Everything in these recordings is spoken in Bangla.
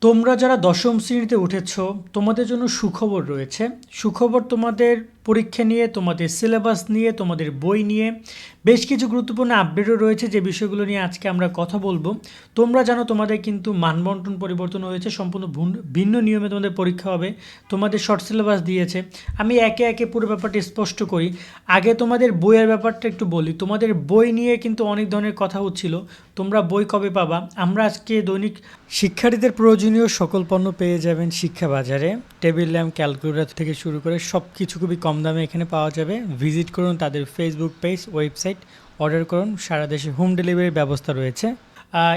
তোমরা যারা দশম শ্রেণীতে উঠেছ তোমাদের জন্য সুখবর রয়েছে। সুখবর তোমাদের পরীক্ষা নিয়ে, তোমাদের সিলেবাস নিয়ে, তোমাদের বই নিয়ে বেশ কিছু গুরুত্বপূর্ণ আপডেটও রয়েছে যে বিষয়গুলো নিয়ে আজকে আমরা কথা বলব। তোমরা জানো, তোমাদের কিন্তু মানবন্টন পরিবর্তন হয়েছে, সম্পূর্ণ ভুন- ভিন্ন নিয়মে তোমাদের পরীক্ষা হবে। তোমাদের শর্ট সিলেবাস দিয়েছে। আমি একে একে পুরো ব্যাপারটা স্পষ্ট করি। আগে তোমাদের বইয়ের ব্যাপারটা একটু বলি। তোমাদের বই নিয়ে কিন্তু অনেক ধরনের কথা হচ্ছিল। তোমরা বই কবে পাবা? আমরা আজকে দৈনিক শিক্ষার্থীদের প্রয়োজনীয় সকল পণ্য পেয়ে যাবেন শিক্ষা বাজারে। টেবিল ল্যাম্প ক্যালকুলেটর থেকে শুরু করে সব কিছু খুবই কম দামে এখানে পাওয়া যাবে। ভিজিট করুন তাদের ফেসবুক পেজ ওয়েবসাইট অর্ডার করুন। সারা দেশে হোম ডেলিভারির ব্যবস্থা রয়েছে।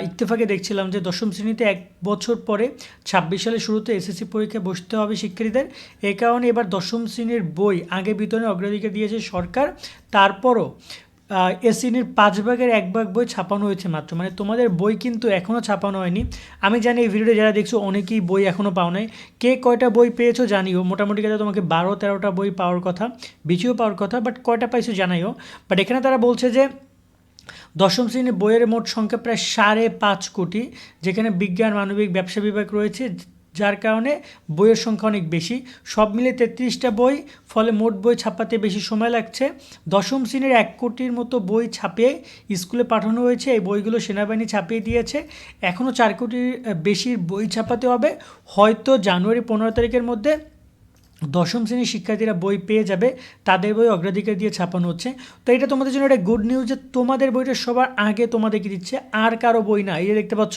ইত্তেফাকে দেখছিলাম যে দশম শ্রেণীতে এক বছর পরে ছাব্বিশ সালের শুরুতে এসএসসি পরীক্ষায় বসতে হবে শিক্ষার্থীদের। এই কারণে এবার দশম শ্রেণির বই আগে বিতরণে অগ্রাধিকার দিয়েছে সরকার। তারপরও এ শ্রেণির পাঁচ ভাগের এক ভাগ বই ছাপানো হয়েছে মাত্র। মানে তোমাদের বই কিন্তু এখনও ছাপানো হয়নি। আমি জানি এই ভিডিওটা যারা দেখছ, অনেকেই বই এখনও পাও নাই। কে কয়টা বই পেয়েছ জানিও। মোটামুটি কথা তোমাকে বারো তেরোটা বই পাওয়ার কথা, বেশিও পাওয়ার কথা বাট কয়টা পাইছো জানাইও। বাট এখানে তারা বলছে যে, দশম শ্রেণির বইয়ের মোট সংখ্যা প্রায় সাড়ে পাঁচ কোটি, যেখানে বিজ্ঞান, মানবিক, ব্যবসা বিভাগ রয়েছে। যার কারণে বইয়ের সংখ্যা অনেক বেশি। সব মিলে তেত্রিশটা বই, ফলে মোট বই ছাপাতে বেশি সময় লাগছে। দশম শ্রেণির এক কোটির মতো বই ছাপিয়ে স্কুলে পাঠানো হয়েছে। এই বইগুলো সেনাবাহিনী ছাপিয়ে দিয়েছে। এখনও চার কোটির বেশি বই ছাপাতে হবে। হয়তো জানুয়ারি পনেরো তারিখের মধ্যে দশম শ্রেণির শিক্ষার্থীরা বই পেয়ে যাবে, তাদের বই অগ্রাধিকার দিয়ে ছাপানো হচ্ছে। তো এটা তোমাদের জন্য একটা গুড নিউজ যে তোমাদের বইটা সবার আগে তোমাদেরকে দিচ্ছে, আর কারও বই না। এই যে দেখতে পাচ্ছ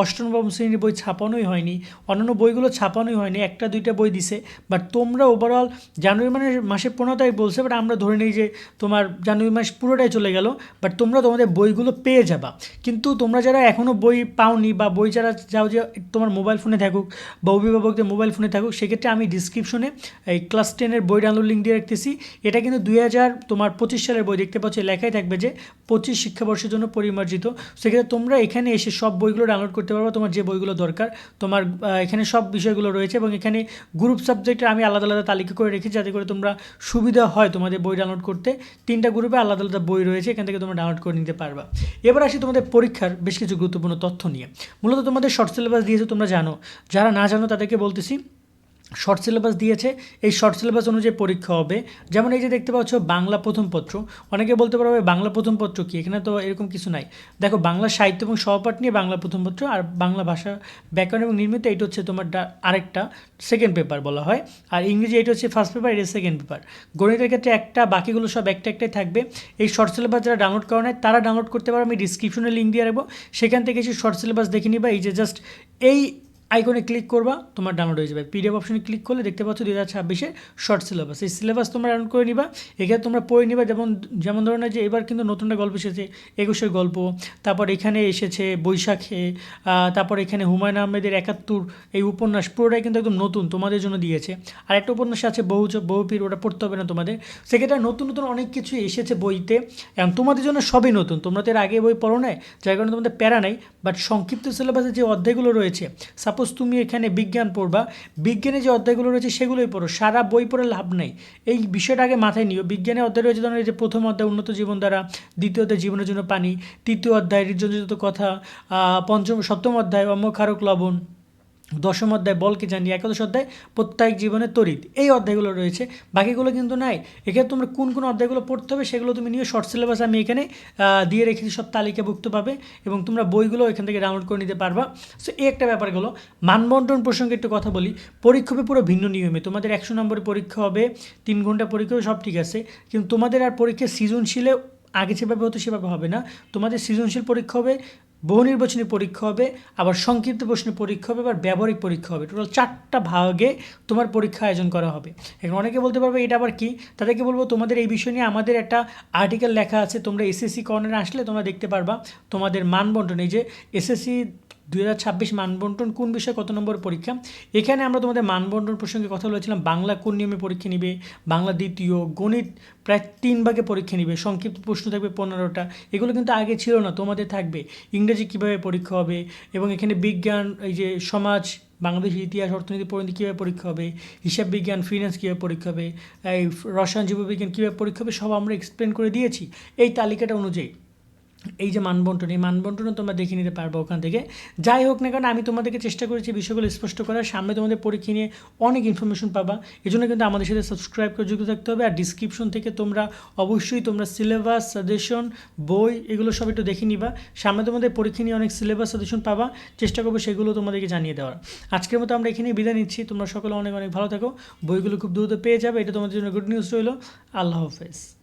অষ্টম নবম শ্রেণির বই ছাপানোই হয়নি, অন্যান্য বইগুলো ছাপানোই হয়নি, একটা, দুইটা বই দিছে। বাট তোমরা ওভারঅল জানুয়ারি মানে মাসে পনেরো তারিখ বলছে বাট আমরা ধরে নিই যে তোমার জানুয়ারি মাস পুরোটাই চলে গেল বাট তোমরা তোমাদের বইগুলো পেয়ে যাবা। কিন্তু তোমরা যারা এখনও বই পাওনি বা বই যারা যাও যে তোমার মোবাইল ফোনে থাকুক বা অভিভাবকদের মোবাইল ফোনে থাকুক, সেক্ষেত্রে আমি ডিসক্রিপশনে এই ক্লাস টেনের বই ডাউনলোড লিঙ্ক দিয়ে রাখতেছি। এটা কিন্তু দুই হাজার তোমার পঁচিশ সালের বই, দেখতে পাচ্ছ লেখাই থাকবে যে পঁচিশ শিক্ষাবর্ষের জন্য পরিমার্জিত। সেক্ষেত্রে তোমরা এখানে এসে সব বইগুলো ডাউনলোড করতে পারবে, তোমার যে বইগুলো দরকার। তোমার এখানে সব বিষয়গুলো রয়েছে এবং এখানে গ্রুপ সাবজেক্টে আমি আলাদা আলাদা তালিকা করে রেখেছি যাতে করে তোমরা সুবিধা হয় তোমাদের বই ডাউনলোড করতে। তিনটা গ্রুপে আলাদা আলাদা বই রয়েছে, এখান থেকে তোমরা ডাউনলোড করে নিতে পারবা। এবার আসি তোমাদের পরীক্ষার বেশ কিছু গুরুত্বপূর্ণ তথ্য নিয়ে। মূলত তোমাদের শর্ট সিলেবাস দিয়েছে তোমরা জানো। যারা না জানো তাদেরকে বলতেছি শর্ট সিলেবাস দিয়েছে। এই শর্ট সিলেবাস অনুযায়ী পরীক্ষা হবে। যেমন এই যে দেখতে পাচ্ছ, বাংলা প্রথম পত্র। অনেকে বলতে পারবে বাংলা প্রথম পত্র কি? এখানে তো এরকম কিছু নাই। দেখো, বাংলা সাহিত্য এবং সহপাঠ নিয়ে বাংলা প্রথম পত্র আর বাংলা ভাষা ব্যাকরণ এবং নির্মিত, এইটা হচ্ছে তোমার আরেকটা সেকেন্ড পেপার বলা হয়। আর ইংরেজি এইটা হচ্ছে ফার্স্ট পেপার এটা সেকেন্ড পেপার গণিতের ক্ষেত্রে একটা, বাকিগুলো সব একটা একটাই থাকবে। এই শর্ট সিলেবাস যারা ডাউনলোড করা নেয় তারা ডাউনলোড করতে পারো। আমি ডিসক্রিপশনে লিঙ্ক দিয়ে রাখব। সেখান থেকে এসে শর্ট সিলেবাস দেখে নিবা। এই যে জাস্ট এই আইকনে ক্লিক করবা, তোমার ডাউনলোড হয়ে যাবে। পিডিএফ অপশনে ক্লিক করলে দেখতে পাচ্ছ দুই হাজার ছাব্বিশের শর্ট সিলেবাস এই সিলেবাস তোমরা ডাউনলোড করে নিবা। এখানে তোমরা পড়ে নিবা, যেমন যেমন ধরনের যে এবার কিন্তু নতুন গল্প এসেছে, একুশের গল্প, তারপর এখানে এসেছে বৈশাখে তারপর এখানে হুমায়ুন আহমেদের একাত্তর, এই উপন্যাস, পুরোটাই কিন্তু একদম নতুন, তোমাদের জন্য দিয়েছে। আর একটা উপন্যাস আছে, বহু বহুপীর ওটা পড়তে হবে না তোমাদের। সেক্ষেত্রে নতুন নতুন অনেক কিছু এসেছে বইতে এবং তোমাদের জন্য সবই নতুন। তোমরা তো এর আগে বই পড়ো নাই, যার কারণে তোমাদের প্যারা নাই বাট সংক্ষিপ্ত সিলেবাসে যে অধ্যায়গুলো রয়েছে সাপোজ তুমি এখানে বিজ্ঞান পড়বা, বিজ্ঞানে যে অধ্যায়গুলো রয়েছে সেগুলোই পড়ো, সারা বই পড়ে লাভ নেই। এই বিষয়টা আগে মাথায় নিও। বিজ্ঞানের অধ্যায় রয়েছে, ধরো যে প্রথম অধ্যায়, উন্নত জীবন দ্বারা, দ্বিতীয় অধ্যায়, জীবনের জন্য পানি, তৃতীয় অধ্যায় হৃদযত কথা পঞ্চম, সপ্তম অধ্যায় অম্মক্ষারক লবণ। দশম অধ্যায় বলকে জানি, একাদশ অধ্যায় প্রত্যেক জীবনের তরিত এই অধ্যায়গুলো রয়েছে। বাকিগুলো কিন্তু নাই। এখানে তোমরা কোন কোন অধ্যায়গুলো পড়তে হবে সেগুলো তুমি নিয়ে শর্ট সিলেবাস আমি এখানে দিয়ে রেখেছি, সব তালিকাভুক্ত পাবে এবং তোমরা বইগুলো এখান থেকে ডাউনলোড করে নিতে পারবা। সো এই একটা ব্যাপার গেলো মানবন্টন প্রসঙ্গে একটু কথা বলি। পরীক্ষা পুরো ভিন্ন নিয়মে। তোমাদের একশো নম্বরের পরীক্ষা হবে, তিন ঘণ্টা পরীক্ষা সব ঠিক আছে। কিন্তু তোমাদের আর পরীক্ষা সৃজনশীলে আগে যেভাবে হতো সেভাবে হবে না। তোমাদের সৃজনশীল পরীক্ষা হবে বহু নির্বাচনী পরীক্ষা হবে, আবার সংক্ষিপ্ত প্রশ্নের পরীক্ষা হবে, আবার ব্যবহারিক পরীক্ষা হবে। টোটাল চারটা ভাগে তোমার পরীক্ষা আয়োজন করা হবে। এখন অনেকে বলতে পারবে, এটা আবার কি? তাদেরকে বলব, তোমাদের এই বিষয় নিয়ে আমাদের একটা আর্টিকেল লেখা আছে। তোমরা এসএসসি কর্নারে আসলে তোমরা দেখতে পারবা তোমাদের মানবন্টন। যে এসএসসি দুই হাজার ছাব্বিশ মানবন্টন কোন বিষয়ে কত নম্বর পরীক্ষা? এখানে আমরা তোমাদের মানবন্টন প্রসঙ্গে কথা বলেছিলাম, বাংলা কোন নিয়মে পরীক্ষা নিবে? বাংলা দ্বিতীয়, গণিত প্রায় তিন ভাগে পরীক্ষা নিবে, সংক্ষিপ্ত প্রশ্ন থাকবে পনেরোটা। এগুলো কিন্তু আগে ছিল না, তোমাদের থাকবে। ইংরেজি কীভাবে পরীক্ষা হবে? এবং এখানে বিজ্ঞান, এই যে সমাজ বাংলাদেশের ইতিহাস, অর্থনীতি পরিণতি কীভাবে পরীক্ষা হবে? হিসাব বিজ্ঞান ফিনান্স কীভাবে পরীক্ষা হবে? এই রসায়ন, জীববিজ্ঞান কীভাবে পরীক্ষা হবে? সব আমরা এক্সপ্লেন করে দিয়েছি। এই তালিকাটা অনুযায়ী। এই যে মানবন্টন, এই মানবন্টনও তোমরা দেখে নিতে পারব ওখান থেকে। যাই হোক না কারণ আমি তোমাদেরকে চেষ্টা করেছি বিষয়গুলো স্পষ্ট করার। সামনে তোমাদের পরীক্ষা নিয়ে অনেক ইনফরমেশন পাবা। এই জন্য কিন্তু আমাদের সাথে সাবস্ক্রাইব করে যুক্ত থাকতে হবে। আর ডিসক্রিপশন থেকে তোমরা অবশ্যই তোমরা সিলেবাস সাজেশন বই এগুলো সব একটু দেখে নিবা। সামনে তোমাদের পরীক্ষা নিয়ে অনেক সিলেবাস সাজেশন পাবা। চেষ্টা করব সেগুলো তোমাদেরকে জানিয়ে দেওয়ার। আজকের মতো আমরা এখানেই বিদায় নিচ্ছি। তোমরা সকলে অনেক অনেক ভালো থাকো। বইগুলো খুব দ্রুত পেয়ে যাবে। এটা তোমাদের জন্য গুড নিউজ রইল। আল্লাহ হাফেজ।